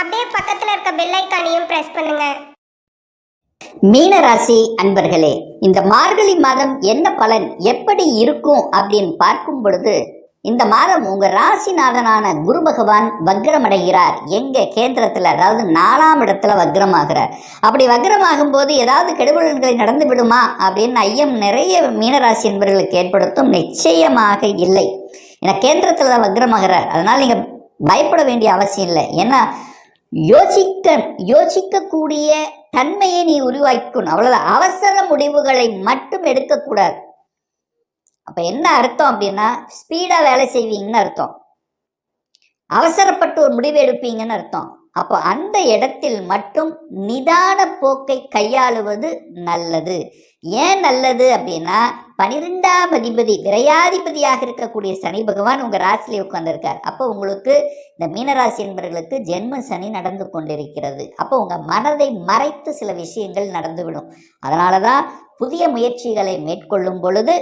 அப்படியே பக்கத்துல இருக்க பெல் ஐக்கானையும் பிரஸ் பண்ணுங்க. மீனராசி அன்பர்களே இந்த மார்கழி மாதம் என்ன பலன் எப்படி இருக்கும் அப்படின்னு பார்க்கும் பொழுது இந்த மாதம் உங்க ராசிநாதனான குரு பகவான் வக்ரமடைகிறார். எங்க கேந்திரத்துல அதாவது நாலாம் இடத்துல வக்ரமாகிறார். அப்படி வக்ரமாகும் போது ஏதாவது கெடுபலன்களை நடந்து விடுமா அப்படின்னு ஐயம் நிறைய மீனராசி என்பவர்களுக்கு ஏற்படுத்தும் நிச்சயமாக இல்லை. ஏன்னா கேந்திரத்துல தான் வக்ரமாகிறார். அதனால நீங்க பயப்பட வேண்டிய அவசியம் இல்லை. ஏன்னா யோசிக்க யோசிக்கக்கூடிய தன்மையை நீ உருவாக்கணும் அவ்வளோதான் அவசர முடிவுகளை மட்டும் எடுக்கக்கூடாது. அப்ப என்ன அர்த்தம் அப்படின்னா ஸ்பீடா வேலை செய்வீங்கன்னு அர்த்தம். அவசரப்பட்டு ஒரு முடிவு எடுப்பீங்கன்னு அர்த்தம். அப்போ அந்த இடத்தில் மட்டும் நிதான போக்கை கையாளுவது நல்லது. ஏன் நல்லது அப்படின்னா பனிரெண்டாம் அதிபதி விரையாதிபதியாக இருக்கக்கூடிய சனி பகவான் உங்கள் ராசியிலே உட்காந்துருக்கார் அப்போ உங்களுக்கு இந்த மீனராசி என்பவர்களுக்கு ஜென்ம சனி நடந்து கொண்டிருக்கிறது. அப்போ உங்கள் மனதை மறைத்து சில விஷயங்கள் நடந்துவிடும். அதனால தான் புதிய முயற்சிகளை மேற்கொள்ளும் பொழுது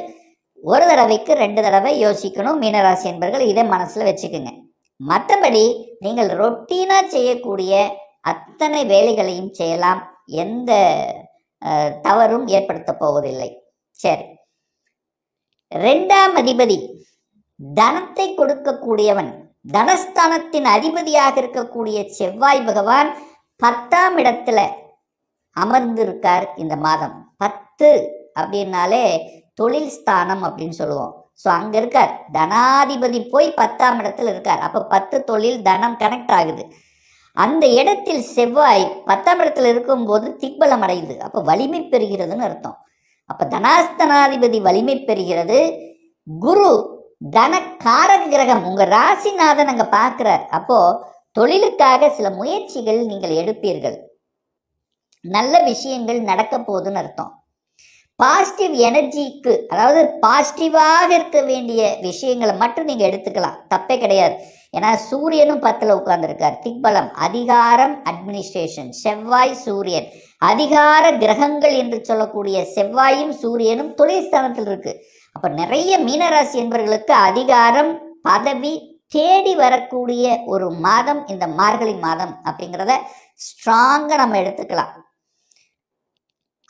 ஒரு தடவைக்கு ரெண்டு தடவை யோசிக்கணும் மீனராசி என்பர்கள். இதை மனசில் வச்சுக்கோங்க. மற்றபடி நீங்கள் ரொட்டீனாக செய்யக்கூடிய அத்தனை வேலைகளையும் செய்யலாம். எந்த தவறும் ஏற்படுத்த போவதில்லை. சரி. ரெண்டாம் அதிபதி தனத்தை கொடுக்கக்கூடியவன் தனஸ்தானத்தின் அதிபதியாக இருக்கக்கூடிய செவ்வாய் பகவான் பத்தாம் இடத்துல அமர்ந்திருக்கார் இந்த மாதம். பத்து அப்படின்னாலே தொழில் ஸ்தானம் அப்படின்னு சொல்லுவோம். ஸோ அங்கே இருக்கார். தனாதிபதி போய் பத்தாம் இடத்துல இருக்கார். அப்போ பத்து தொழில் தனம் கனெக்ட் ஆகுது. அந்த இடத்தில் செவ்வாய் பத்தாம் இடத்துல இருக்கும்போது திக்பலம் அடையுது. அப்போ வலிமை பெறுகிறதுன்னு அர்த்தம். அப்போ தனாஸ்தனாதிபதி வலிமை பெறுகிறது. குரு தன காரக கிரகம். உங்க ராசிநாதன் அங்க பார்க்கிறார். அப்போ தொழிலுக்காக சில முயற்சிகள் நீங்கள் எடுப்பீர்கள். நல்ல விஷயங்கள் நடக்க போகுதுன்னு அர்த்தம். பாசிட்டிவ் எனர்ஜிக்கு அதாவது பாசிட்டிவாக இருக்க வேண்டிய விஷயங்களை மட்டும் நீங்கள் எடுத்துக்கலாம். தப்பே கிடையாது. ஏன்னா சூரியனும் பத்தில் உட்கார்ந்துருக்கார். திக்பலம் அதிகாரம் அட்மினிஸ்ட்ரேஷன் செவ்வாய் சூரியன். அதிகார கிரகங்கள் என்று சொல்லக்கூடிய செவ்வாயும் சூரியனும் தொழில் ஸ்தானத்தில் இருக்கு. அப்போ நிறைய மீனராசி என்பவர்களுக்கு அதிகாரம் பதவி தேடி வரக்கூடிய ஒரு மாதம் இந்த மார்கழி மாதம் அப்படிங்கிறத ஸ்ட்ராங்காக நம்ம எடுத்துக்கலாம்.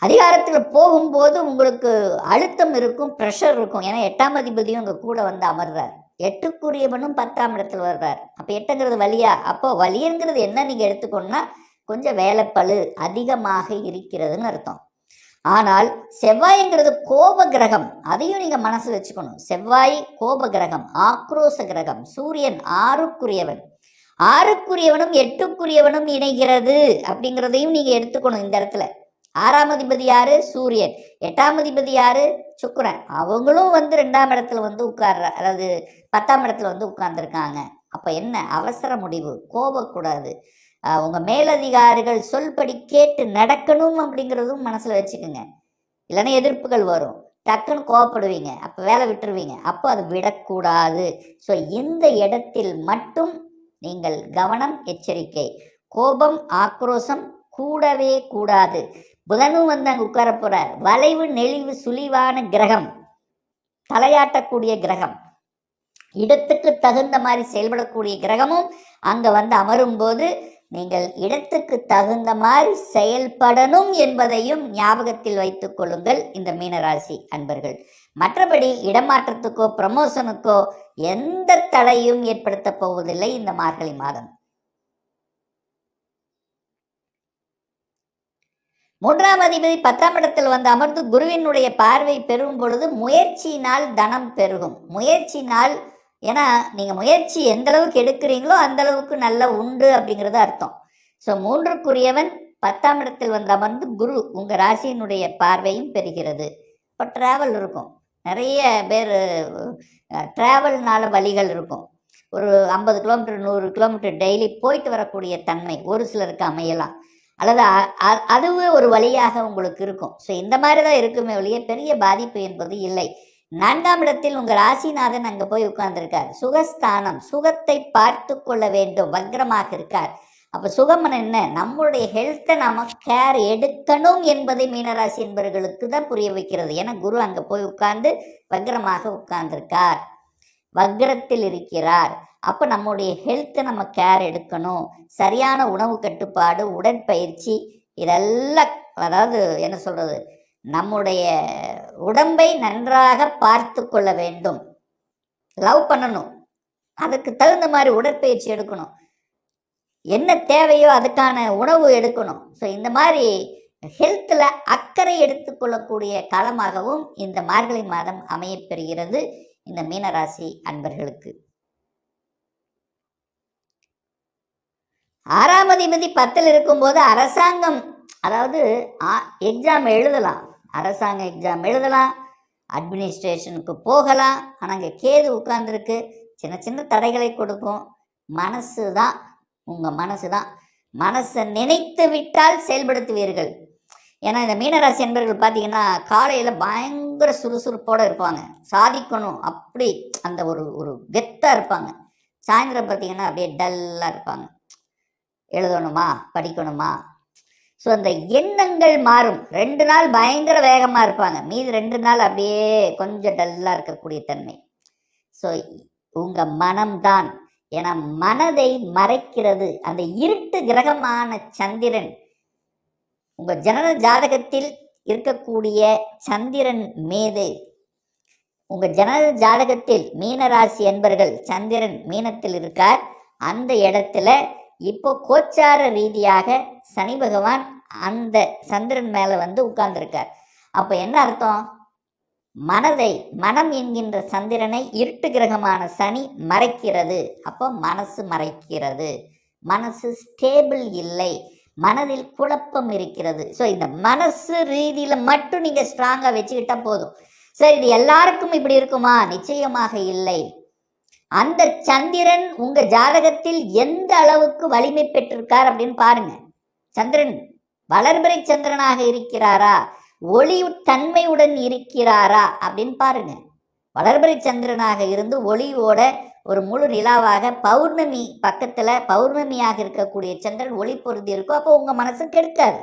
அதிகாரத்தில் போகும்போது உங்களுக்கு அழுத்தம் இருக்கும் ப்ரெஷர் இருக்கும். ஏன்னா எட்டாம் அதிபதியும் உங்கள் கூட வந்து அமர்றார். எட்டுக்குரியவனும் பத்தாம் இடத்துல வர்றார். அப்போ எட்டுங்கிறது வழியா? அப்போ வலிங்கிறது என்ன நீங்கள் எடுத்துக்கணும்னா கொஞ்சம் வேலைப்பழு அதிகமாக இருக்கிறதுன்னு அர்த்தம். ஆனால் செவ்வாய்ங்கிறது கோப கிரகம். அதையும் நீங்கள் மனசு வச்சுக்கணும். செவ்வாய் கோப கிரகம் ஆக்ரோச கிரகம். சூரியன் ஆறுக்குரியவன். ஆறுக்குரியவனும் எட்டுக்குரியவனும் இணைகிறது அப்படிங்கிறதையும் நீங்கள் எடுத்துக்கணும் இந்த இடத்துல. ஆறாம் அதிபதி யாரு? சூரியன். எட்டாம் அதிபதி யாரு? சுக்கரன். அவங்களும் வந்து ரெண்டாம் இடத்துல வந்து உட்கார்ற அதாவது பத்தாம் இடத்துல வந்து உட்கார்ந்துருக்காங்க. அப்போ என்ன? அவசர முடிவு. கோபக்கூடாது. உங்கள் மேலதிகாரிகள் சொல்படி கேட்டு நடக்கணும் அப்படிங்கிறதும் மனசில் வச்சுக்கோங்க. இல்லைன்னா எதிர்ப்புகள் வரும். டக்குன்னு கோவப்படுவீங்க. அப்போ வேலை விட்டுருவீங்க. அப்போ அது விடக்கூடாது. ஸோ இந்த இடத்தில் மட்டும் நீங்கள் கவனம் எச்சரிக்கை. கோபம் ஆக்ரோஷம் கூடவே கூடாது. புதனும் வந்து அங்கே உட்கார போகிறார் வளைவு நெளிவு சுழிவான கிரகம். தலையாட்டக்கூடிய கிரகம். இடத்துக்கு தகுந்த மாதிரி செயல்படக்கூடிய கிரகமும் அங்கே வந்து அமரும் போது நீங்கள் இடத்துக்கு தகுந்த மாதிரி செயல்படணும் என்பதையும் ஞாபகத்தில் வைத்துக் கொள்ளுங்கள் இந்த மீனராசி அன்பர்கள். மற்றபடி இடமாற்றத்துக்கோ ப்ரமோஷனுக்கோ எந்த தடையும் ஏற்படுத்தப் போவதில்லை இந்த மார்கழி மாதம். மூன்றாம் அதிபதி பத்தாம் இடத்தில் வந்து அமர்ந்து குருவினுடைய பார்வை பெறும் பொழுது முயற்சியினால் தனம் பெருகும். முயற்சினால் ஏன்னா நீங்கள் முயற்சி எந்த அளவுக்கு எடுக்கிறீங்களோ அந்த அளவுக்கு நல்ல உண்டு அப்படிங்கிறது அர்த்தம். ஸோ மூன்றுக்குரியவன் பத்தாம் இடத்தில் வந்து அமர்ந்து குரு உங்கள் ராசியினுடைய பார்வையும் பெறுகிறது. இப்போ ட்ராவல் இருக்கும். நிறைய பேர் ட்ராவல்னால வழிகள் இருக்கும். ஒரு ஐம்பது கிலோமீட்டர் நூறு கிலோமீட்டர் டெய்லி போயிட்டு வரக்கூடிய தன்மை ஒரு சிலருக்கு அமையலாம். அல்லது அ- அதுவே ஒரு வழியாக உங்களுக்கு இருக்கும். ஸோ இந்த மாதிரி தான் இருக்குமே ஒழிய பெரிய பாதிப்பு என்பது இல்லை. நான்காம் இடத்தில் உங்கள் ராசிநாதன் அங்கே போய் உட்கார்ந்துருக்கார். சுகஸ்தானம் சுகத்தை பார்த்து கொள்ள வேண்டும் வக்ரமாக இருக்கார். அப்போ சுகம் என்ன? நம்மளுடைய ஹெல்த்தை நாம் கேர் எடுக்கணும் என்பதை மீனராசி என்பவர்களுக்கு தான் புரிய வைக்கிறது. ஏன்னா குரு அங்கே போய் உட்கார்ந்து வக்ரமாக உட்கார்ந்திருக்கார். வக்ரத்தில் இருக்கிறார். அப்போ நம்முடைய ஹெல்த்தை நம்ம கேர் எடுக்கணும். சரியான உணவு கட்டுப்பாடு உடற்பயிற்சி இதெல்லாம் அதாவது என்ன சொல்கிறது நம்முடைய உடம்பை நன்றாக பார்த்து கொள்ள வேண்டும். லவ் பண்ணணும். அதுக்கு தகுந்த மாதிரி உடற்பயிற்சி எடுக்கணும். என்ன தேவையோ அதுக்கான உணவு எடுக்கணும். ஸோ இந்த மாதிரி ஹெல்த்தில் அக்கறை எடுத்துக்கொள்ளக்கூடிய காலமாகவும் இந்த மார்கழி மாதம் அமையப்பெறுகிறது இந்த மீனராசி அன்பர்களுக்கு. ஆறாம் அதிபதி பத்தில் இருக்கும்போது அரசாங்கம் அதாவது எக்ஸாம் எழுதலாம். அரசாங்க எக்ஸாம் எழுதலாம். அட்மினிஸ்ட்ரேஷனுக்கு போகலாம். ஆனால் அங்கே கேது உட்கார்ந்துருக்கு. சின்ன சின்ன தடைகளை கொடுக்கும். மனசு தான் உங்கள் மனசு தான். மனசை நினைத்து விட்டால் செயல்படுத்துவீர்கள். ஏன்னா இந்த மீனராசி என்பர்கள் பார்த்தீங்கன்னா காலையில் பயங்கர சுறுசுறுப்போடு இருப்பாங்க. சாதிக்கணும். அப்படி அந்த ஒரு ஒரு கெத்தாக இருப்பாங்க. சாயந்தரம் பார்த்தீங்கன்னா அப்படியே டல்லாக இருப்பாங்க. எழுதணுமா? படிக்கணுமா? ஸோ அந்த எண்ணங்கள் மாறும். ரெண்டு நாள் பயங்கர வேகமாக இருப்பாங்க. மீதி ரெண்டு நாள் அப்படியே கொஞ்சம் டல்லாக இருக்கக்கூடிய தன்மை. ஸோ உங்கள் மனம்தான். ஏன்னா மனதை மறைக்கிறது அந்த இருட்டு கிரகமான சந்திரன் உங்கள் ஜனன ஜாதகத்தில் இருக்கக்கூடிய சந்திரன் மீது உங்கள் ஜனன ஜாதகத்தில் மீனராசி என்பர்கள் சந்திரன் மீனத்தில் இருக்கார். அந்த இடத்துல இப்போ கோச்சார ரீதியாக சனி பகவான் அந்த சந்திரன் மேலே வந்து உட்கார்ந்துருக்கார். அப்போ என்ன அர்த்தம்? மனதை மனம் என்கின்ற சந்திரனை இருட்டு கிரகமான சனி மறைக்கிறது. அப்போ மனசு மறைக்கிறது. மனசு ஸ்டேபிள் இல்லை. மனதில் குழப்பம் இருக்கிறது. ஸோ இந்த மனசு ரீதியில் மட்டும் நீங்கள் ஸ்ட்ராங்காக வச்சுக்கிட்டா போதும். சரி இது எல்லாருக்கும் இப்படி இருக்குமா? நிச்சயமாக இல்லை. அந்த சந்திரன் உங்க ஜாதகத்தில் எந்த அளவுக்கு வலிமை பெற்றிருக்கார் அப்படின்னு பாருங்க. சந்திரன் வளர்பிறை சந்திரனாக இருக்கிறாரா? ஒளி தன்மையுடன் இருக்கிறாரா? அப்படின்னு பாருங்க. வளர்பிறை சந்திரனாக இருந்து ஒளியோட ஒரு முழு நிலாவாக பௌர்ணமி பக்கத்துல பௌர்ணமியாக இருக்கக்கூடிய சந்திரன் ஒளி பொருந்தி இருக்கும். அப்போ உங்க மனசு கெடுக்காது.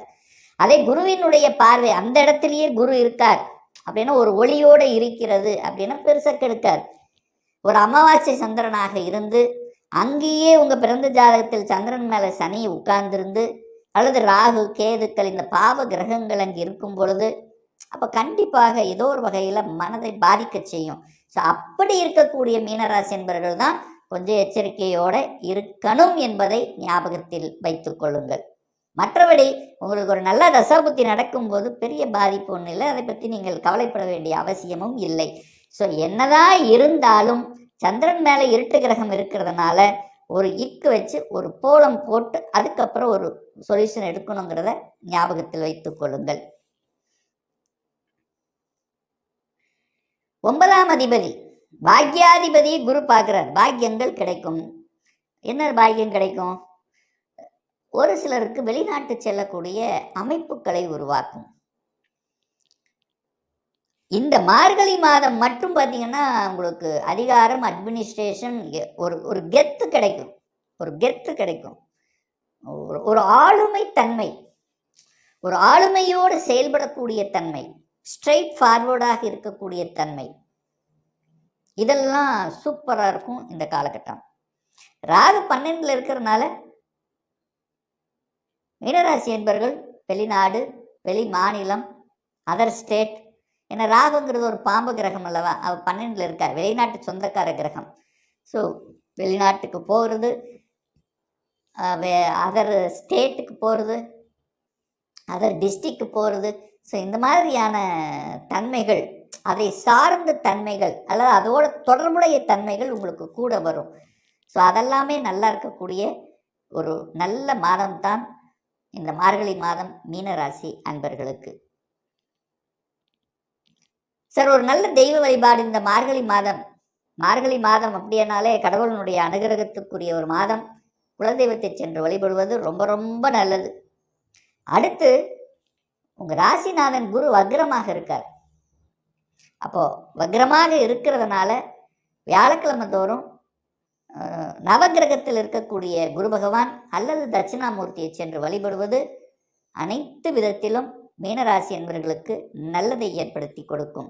அதே குருவினுடைய பார்வை அந்த இடத்துலயே குரு இருக்கார். அப்படின்னா ஒரு ஒளியோடு இருக்கிறது அப்படின்னா பெருசாக கெடுக்காது. ஒரு அமாவாசை சந்திரனாக இருந்து அங்கேயே உங்கள் பிறந்த ஜாதகத்தில் சந்திரன் மேலே சனி உட்கார்ந்திருந்து அல்லது ராகு கேதுக்கள் இந்த பாவ கிரகங்கள் அங்கே இருக்கும் பொழுது அப்போ கண்டிப்பாக ஏதோ ஒரு வகையில் மனதை பாதிக்க செய்யும். ஸோ அப்படி இருக்கக்கூடிய மீனராசி என்பவர்கள் தான் கொஞ்சம் எச்சரிக்கையோடு இருக்கணும் என்பதை ஞாபகத்தில் வைத்துக் கொள்ளுங்கள். மற்றபடி உங்களுக்கு ஒரு நல்ல தசாபுத்தி நடக்கும்போது பெரிய பாதிப்பு ஒன்றும் இல்லை. அதை பற்றி நீங்கள் கவலைப்பட வேண்டிய அவசியமும் இல்லை. ஸோ என்னதான் இருந்தாலும் சந்திரன் மேலே இருட்டு கிரகம் இருக்கிறதுனால ஒரு இக்கு வச்சு ஒரு போலம் போட்டு அதுக்கப்புறம் ஒரு சொல்யூஷன் எடுக்கணுங்கிறத ஞாபகத்தில் வைத்துக் கொள்ளுங்கள். ஒன்பதாம் அதிபதி. பாக்யாதிபதி குரு பார்க்கிறார். பாக்கியங்கள் கிடைக்கும். என்ன பாக்கியம் கிடைக்கும்? ஒரு சிலருக்கு வெளிநாட்டு செல்லக்கூடிய அமைப்புகளை உருவாக்கும். இந்த மார்கழி மாதம் மட்டும் பார்த்தீங்கன்னா உங்களுக்கு அதிகாரம் அட்மினிஸ்ட்ரேஷன் ஒரு ஒரு கெத்து கிடைக்கும். ஒரு கெத்து கிடைக்கும். ஒரு ஒரு ஆளுமை தன்மை. ஒரு ஆளுமையோடு செயல்படக்கூடிய தன்மை. ஸ்ட்ரைட் ஃபார்வர்டாக இருக்கக்கூடிய தன்மை. இதெல்லாம் சூப்பராக இருக்கும் இந்த காலகட்டம். ராகு பன்னெண்டில் இருக்கிறதுனால மீனராசி என்பர்கள் வெளிநாடு வெளி மாநிலம் அதர் ஸ்டேட் ஏன்னா ராகுங்கிறது ஒரு பாம்பு கிரகம் அல்லவா? அவர் பன்னெண்டில் இருக்கார். வெளிநாட்டு சொந்தக்கார கிரகம். ஸோ வெளிநாட்டுக்கு போகிறது அதர் ஸ்டேட்டுக்கு போகிறது அதர் டிஸ்ட்ரிக்கு போகிறது ஸோ இந்த மாதிரியான தன்மைகள் அதை சார்ந்த தன்மைகள் அல்லது அதோட தொடர்புடைய தன்மைகள் உங்களுக்கு கூட வரும். ஸோ அதெல்லாமே நல்லா இருக்கக்கூடிய ஒரு நல்ல மாதம்தான் இந்த மார்கழி மாதம் மீனராசி அன்பர்களுக்கு. சார் ஒரு நல்ல தெய்வ வழிபாடு இந்த மார்கழி மாதம். மார்கழி மாதம் அப்படின்னாலே கடவுளினுடைய அனுகிரகத்துக்குரிய ஒரு மாதம். குலதெய்வத்தை சென்று வழிபடுவது ரொம்ப ரொம்ப நல்லது. அடுத்து உங்கள் ராசிநாதன் குரு வக்ரமாக இருக்கார். அப்போது வக்ரமாக இருக்கிறதுனால வியாழக்கிழமை தோறும் நவகிரகத்தில் இருக்கக்கூடிய குரு பகவான் அல்லது தட்சிணாமூர்த்தியை சென்று வழிபடுவது அனைத்து விதத்திலும் மீனராசி என்பவர்களுக்கு நல்லதை ஏற்படுத்தி கொடுக்கும்.